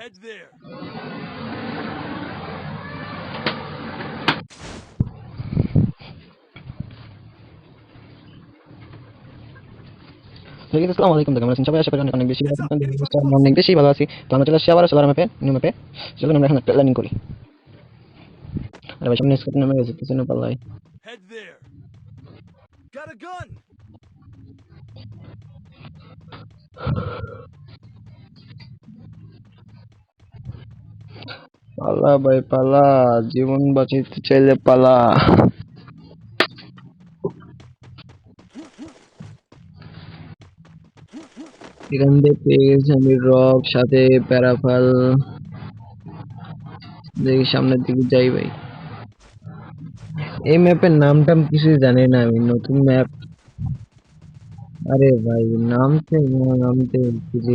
Head there. ঠিক আছে আসসালামু আলাইকুম আমরা সবাই আশা করি অনেক অনেক বেশি ভালো আছেন। আমরা অনেক বেশি ভালো আছি তো আমরা চলে আসছি আবার সোলার ম্যাপে নিউ ম্যাপে চলুন আমরা এখন একটা প্ল্যানিং করি আরে ভাই সামনে স্কোপ নামে গেছে পিছনে পাল্লাই Head there. Got a gun. পালা ভাই, পালা। জীবন বাঁচাইতে চাইলে পালা। এখান থেকে আমি রক, সাথে প্যারাফাল। দেখি সামনের দিকে যাই ভাই। এই ম্যাপের নাম টাম কিছুই জানি না আমি, নতুন ম্যাপ। আরে ভাই নামতে নামতে বুঝি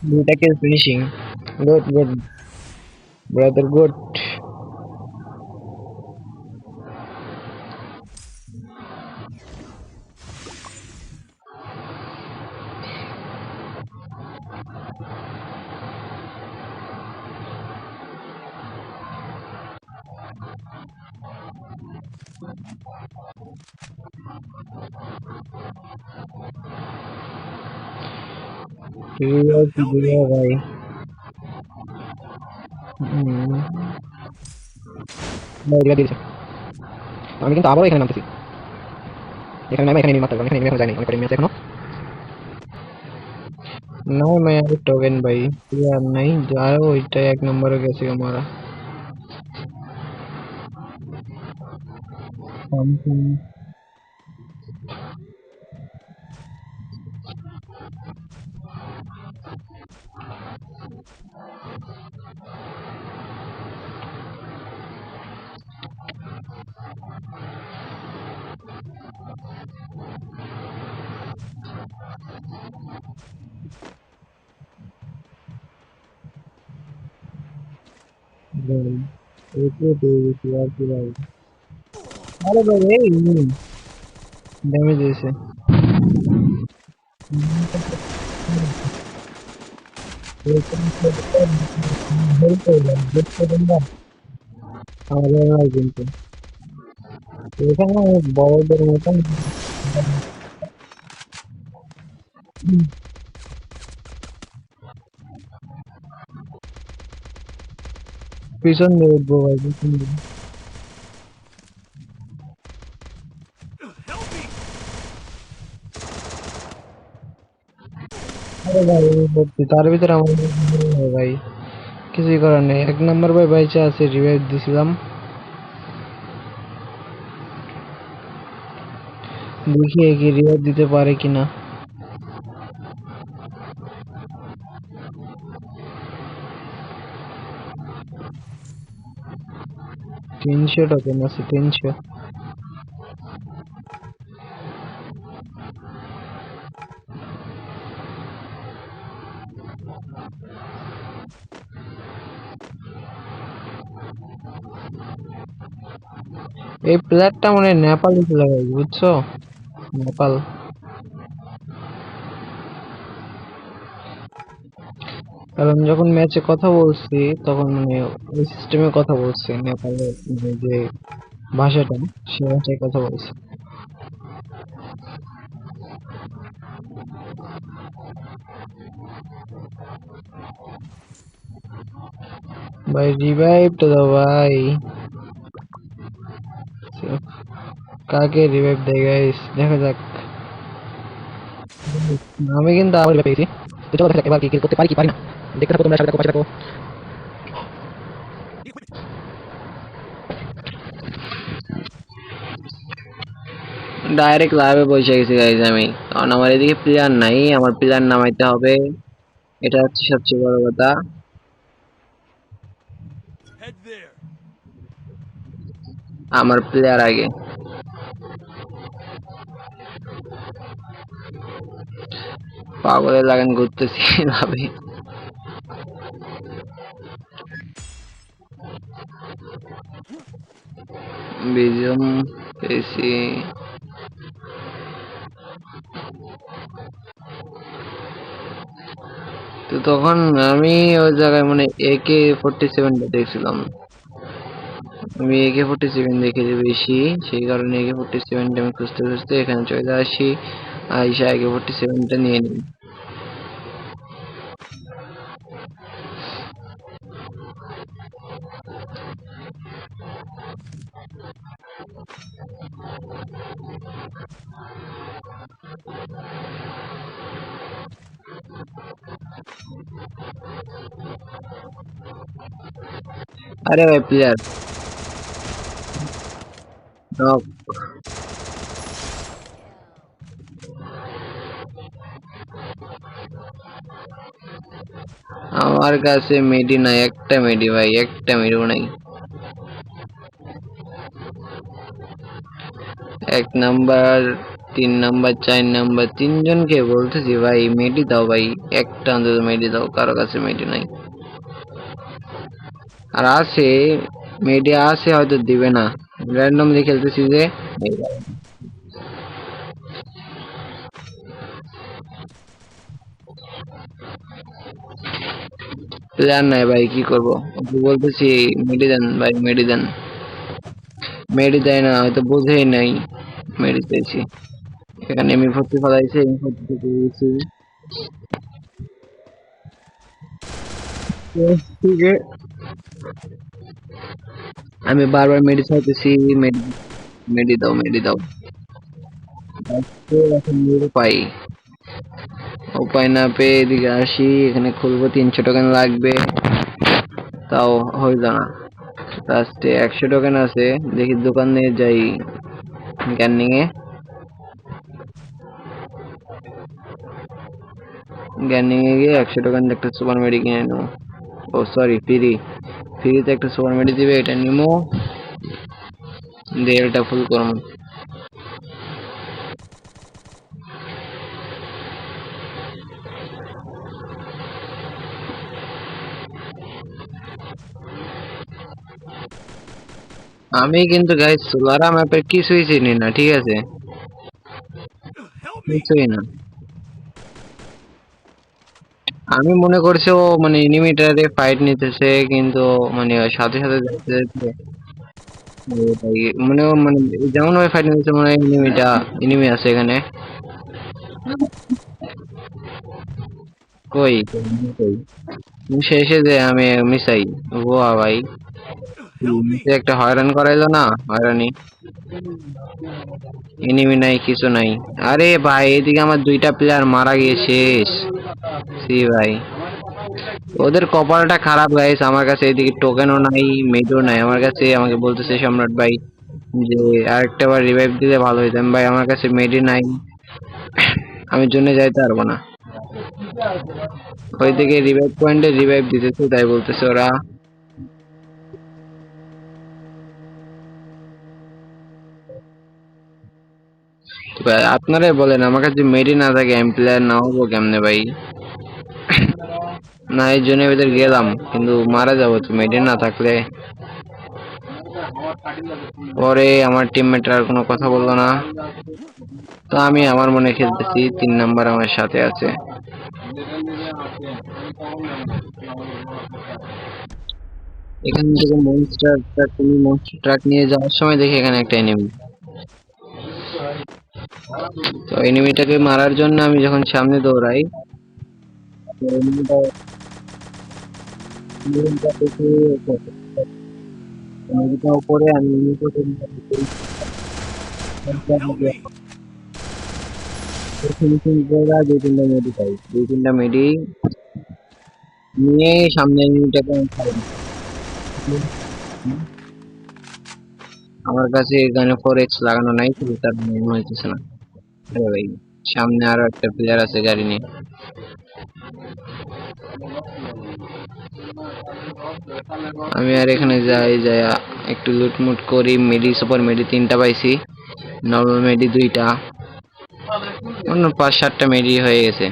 Blue tech is finishing. Good, good. Brother, good. আছে দিও ভাই হুম ভাই এটা দিয়েছে আমি কিন্তু আবারও এখানে নামতেছি এখানে নামে এখানে নিয়ে মারতে হবে। আমি এখানে নেমে এখনো যাইনি অনেক টাইম আছে এখনো না मैं यार टोकन भाई यार नहीं जा रहा हूँ इतना एक नंबर हो गया हमारा Something. ভাই এতে পেয়ে গেছি আর কি ভাই আরে ভাই এই ড্যামেজ দিয়েছে আমাদের নয় কিন্তু এখানে বড়দের মতন পিছন দিয়ে আরে ভাই এই ভর্তি তার ভিতরে আমার নেই ভাই কিছুই করার নেই এক নাম্বার ভাই বাইচে আছে রিভাইভ দিছিলাম দেখি কি রিভাইভ দিতে পারে কিনা তিনশো টোকেন আছে তিনশো এই প্লেয়ারটা মনে হয় নেপালি ভাই, বুঝছ? নেপাল। কারণ যখন ম্যাচে কথা বলছি, তখন মানে ওই সিস্টেমে কথা বলছি, নেপালের মানে যে ভাষাটা, সে ভাষায় কথা বলছি। ভাই রিভাইভ তো দাও ভাই। কাকে রিভাইভ দেয় গাইস দেখা যাক। আমি কিন্তু আবার পেয়েছি। তো চলো দেখা যাক এবার কি কিল করতে পারি কি পারি না। দেখতে থাকো তোমরা সাথে থাকো পাশে থাকো। ডাইরেক্ট লাইভে বসে গেছি গাইজ আমি। কারণ আমার এদিকে প্লেয়ার নাই আমার প্লেয়ার নামাইতে হবে। এটা হচ্ছে সবচেয়ে বড় কথা। আমার প্লেয়ার আগে। পাগলের লাগান ঘুরতেছি লাভে বিজম পেয়েছি। তো তখন আমি ওই জায়গায় মানে একে ফোরটি সেভেনটা দেখছিলাম। আমি একে ফোরটি সেভেন দেখেছি বেশি, সেই কারণে একে ফোরটি সেভেনটা আমি খুঁজতে খুঁজতে এখানে চলে আসি আইসা একে ফোরটি সেভেনটা নিয়ে নিই। আরে ভাই প্লেয়ার আমার কাছে মেডি নাই একটা মেডি ভাই একটা মেডিও নাই এক নাম্বার তিন নাম্বার চার নাম্বার তিনজনকে বলতেছি ভাই মেডি দাও ভাই একটা অন্তত মেডি দাও কারও কাছে মেডি নাই আর আছে মেডি আছে হয়তো দিবে না র্যান্ডমলি খেলতেছি যে এই কারণে। প্ল্যান নাই ভাই কি করব ওকে বলতেছি মেডি দেন ভাই মেডি দেন মেডি দেয় না, হয়তো বোঝেই নাই। মেডি চাইছি এখানে এমনি ভর্তি ফলাইছে এমনি ভর্তি থেকে আমি বারবার মেডি চাইতেছি মেডি মেডি দাও মেডি দাও। এখন উপায়। না পেয়ে এদিকে আসি, এখানে খুলবো, তিনশো টোকেন লাগবে। তাও হয়ে না। লাস্টে একশো টোকেন আছে দেখি দোকান নিয়ে যাই গ্যান্ডিং এ গ্যান্ডিং এ গিয়ে একশো টোকেন একটা সুপার মেডি কিনে নেব ও সরি ফ্রি ফ্রিতে একটা সুপার মেডি দিবে এটা নিমো দিয়ে এটা ফুল করব আমি কিন্তু গাইস সোলারা ম্যাপের কিছুই চিনি না ঠিক আছে? কিছুই না। আমি মনে করছি ও মানে এনিমিটারে ফাইট নিতেছে কিন্তু মানে সাথে সাথে মানে ও মানে যেমন ভাবে ফাইট নিতেছে মনে হয় এনিমিটা এনিমি আছে এখানে। কই? কই? শেষে যে আমি মিসাই ওয়া ভাই। একটা হয়রান করাইলো না হয়রানি। এনিমি নাই কিছু নাই। আরে ভাই এদিকে আমার দুইটা প্লেয়ার মারা গিয়ে শেষ। সি ভাই। ওদের কপালটা খারাপ গাইস আমার কাছে এদিকে টোকেনও নাই মেডও নাই। আমার কাছে আমাকে বলতেছে সম্রাট ভাই যে আরেকটা বার রিভাইভ দিলে ভালো হইতো। আমি ভাই আমার কাছে মেডি নাই। আমি জন্য যাইতে পারব না। ওইদিকে রিভাইভ পয়েন্টে রিভাইভ দিতেছে তাই বলতেছে ওরা। ভাই, আপনারাই বলেন আমার কাছে মেডি না থাকে আমি প্লেয়ার না হব কেমনে ভাই? না এই জন্য ওদের গেলাম কিন্তু মারা যাব তো মেডি না থাকলে। পরে আমার টিমমেট আর কোনো কথা বলল না। তো আমি আমার মনে খেলতেছি তিন নাম্বার আমার সাথে আছে। এখান থেকে মনস্টার ট্রাক নিয়ে যাওয়ার সময় দেখি এখানে একটা এনিমি তো এনিমিটাকে মারার জন্য আমি যখন সামনে দৌড়াই তিনটা মেডি পাই দুই তিনটা মেডি নিয়ে সামনে আমার কাছে এখানে ফোর এক্স লাগানো নাই, কিন্তু তার মনে হইতেছে না। আরে ভাই, সামনে আরও একটা প্লেয়ার আছে গাড়ি নিয়ে। আমি আর এখানে যাই যাই, একটু লুটমুট করি। মেডি সুপার মেডি তিনটা পাইছি নর্মাল মেডি দুইটা। অন্য পাঁচ, সাতটা মেডি হয়ে গেছে।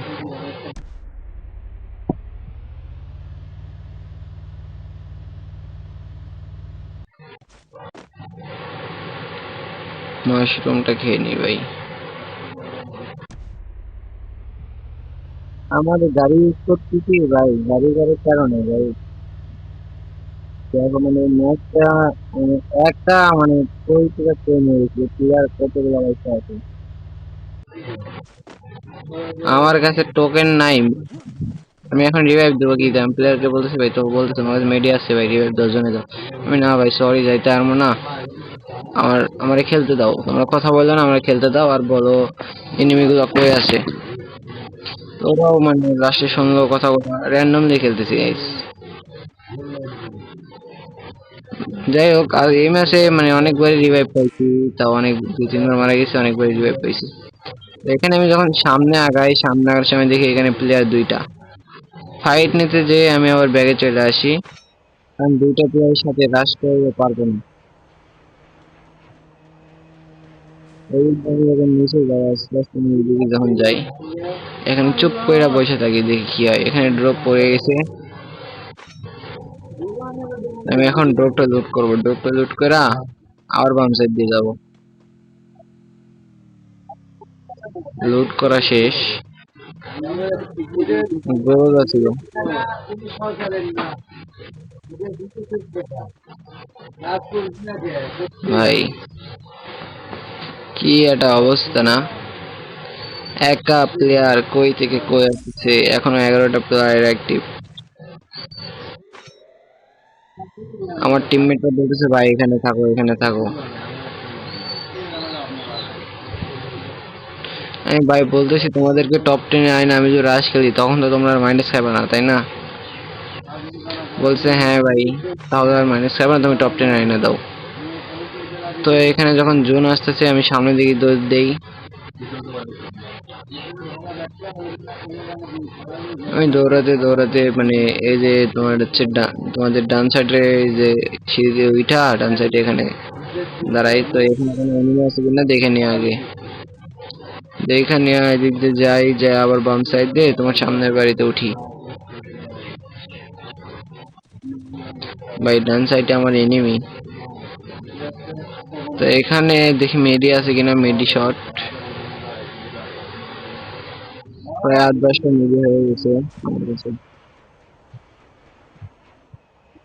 মাশরুমটা খেয়ে নি ভাই। আমার গাড়ি ইউজ করতেছি ভাই গাড়ি গাড়ির কারণে ভাই। মানে ম্যাচটা মানে একটা মানে কই থেকে ট্রেন হয়েছে প্লেয়ার কতগুলো পয়সা আছে। আমার কাছে টোকেন নাই। আমি এখন রিভাইভ দেবো কি দাম প্লেয়ারকে বলতেছি ভাই তো বলতেছে আমার কাছে মেডি আসছে ভাই রিভাইভ জন্য দাও আমি না ভাই সরি যাইতে পারব না আমার, আমারে খেলতে দাও। তোমরা কথা বললে না, আমরা খেলতে দাও আর বলো এনিমিগুলো কই আছে। ওরাও মানে লাস্টে শুনলো কথা র্যান্ডমলি খেলতেছি। যাই হোক, আর এই ম্যাচে মানে অনেকবারই রিভাইভ পাইছি, তাও অনেক, দুই, তিনবার মারা গেছি, অনেকবারই রিভাইভ পাইছি। এখানে আমি যখন সামনে আগাই, সামনে আগার সময় দেখি এখানে প্লেয়ার দুইটা। ফাইট নিতে যেয়ে আমি আবার ব্যাগে চলে আসি। কারণ দুইটা প্লেয়ারের সাথে রাশ করতে পারব না। যখন যাই এখানে চুপ করে বসে থাকি, দেখি কি হয়। এখানে ড্রপ পড়ে গেছে। আমি এখন ড্রপটা লুট করব। ড্রপটা লুট করে আবার বাম সাইড দিয়ে যাব। লুট করা শেষ। গ্রোজ ছিল। ভাই। কি একটা অবস্থা না? একা প্লেয়ার কই থেকে কই আসছে? এখনও এগারোটা প্লেয়ার অ্যাক্টিভ আমার টিমমেটরা বলতেছে, ভাই, এখানে থাকো এখানে থাকো। আমি, ভাই, বলতেছি তোমাদেরকে টপ টেনে আয় না, আমি যদি রাশ খেলি, তখন তো তোমরা মাইনাস খাবে না, তাই না? বলছে হ্যাঁ ভাই, তাহলে আর মাইনাস খাবে না, তুমি টপ টেনে আয় না, দাও। তো এখানে যখন জুন আসতেছে, আমি সামনের দিকে দৌড় দেই। আমি দৌড়াতে দৌড়াতে মানে এই যে তোমার হচ্ছে তোমাদের ডান সাইডে এই যে সিঁড়ি দিয়ে উঠা ডান সাইডে এখানে দাঁড়াই। তো এখানে কোনো এনিমি আছে কিনা দেখে নিয়ে আগে। দেখে নিয়ে এদিক দিয়ে যাই যাই আবার বাম সাইড দিয়ে তোমার সামনের বাড়িতে উঠি। ভাই, ডান সাইডে আমার এনিমি তো এখানে দেখি মেডি আছে কিনা, মেডি শট। প্রায় আট দশটা মেডি হয়ে গেছে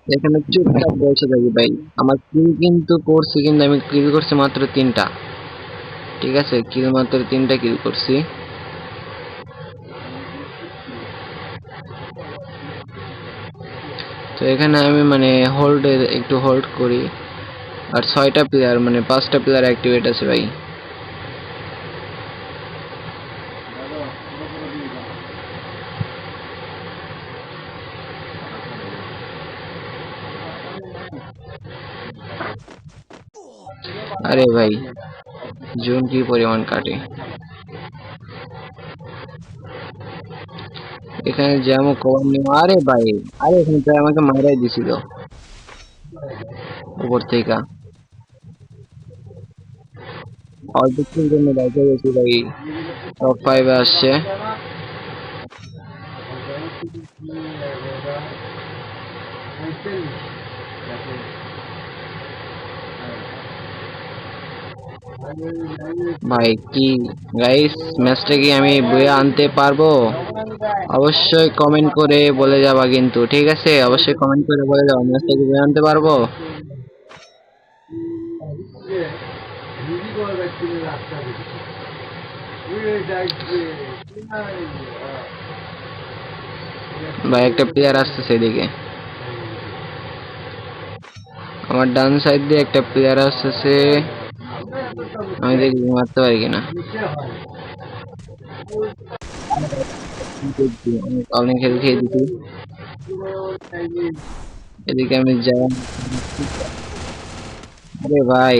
এখানে চুপচাপ বসে থাকি ভাই। আমার কিল কিন্তু করছি কিন্তু আমি কিল করছি মাত্র তিনটা। ঠিক আছে কিল মাত্র তিনটা কিল করছি। তো এখানে আমি মানে হোল্ড একটু হোল্ড করি। আর ছয়টা প্লেয়ার মানে পাঁচটা প্লেয়ার অ্যাক্টিভেট আছে ভাই। আরে ভাই, জুন কি পরিমাণ কাটে? এখানে যেমন কভার নিয়ে আরে ভাই, আরে এখানে আমাকে মারাই দিছিল। উপর থেকে। অল্প কিছুর জন্য বাইকে গেছি ভাই টপ ফাইভে আসছে। ভাই, কি গাইস ম্যাচটা কি আমি বয়ে আনতে পারব? অবশ্যই কমেন্ট করে বলে যাবা কিন্তু, ঠিক আছে? অবশ্যই কমেন্ট করে বলে যাবা ম্যাচটা কি বয়ে আনতে পারব? ভাই, একটা প্লেয়ার আসতেছে এদিকে। আমার ডান সাইড দিয়ে একটা প্লেয়ার আসতেছে। আমি দেখি মারতে পারি কিনা। আমি খেল খেয়ে দিচ্ছি এদিকে আমি যাই। আরে ভাই।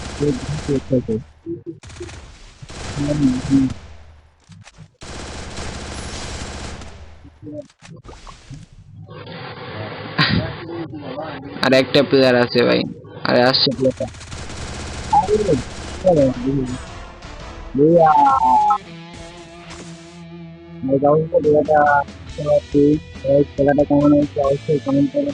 আর একটা প্লেয়ার আছে ভাই আরে আসছে প্লেয়ারটা খেলাটা কেমন হয়েছে অবশ্যই কমেন্ট করে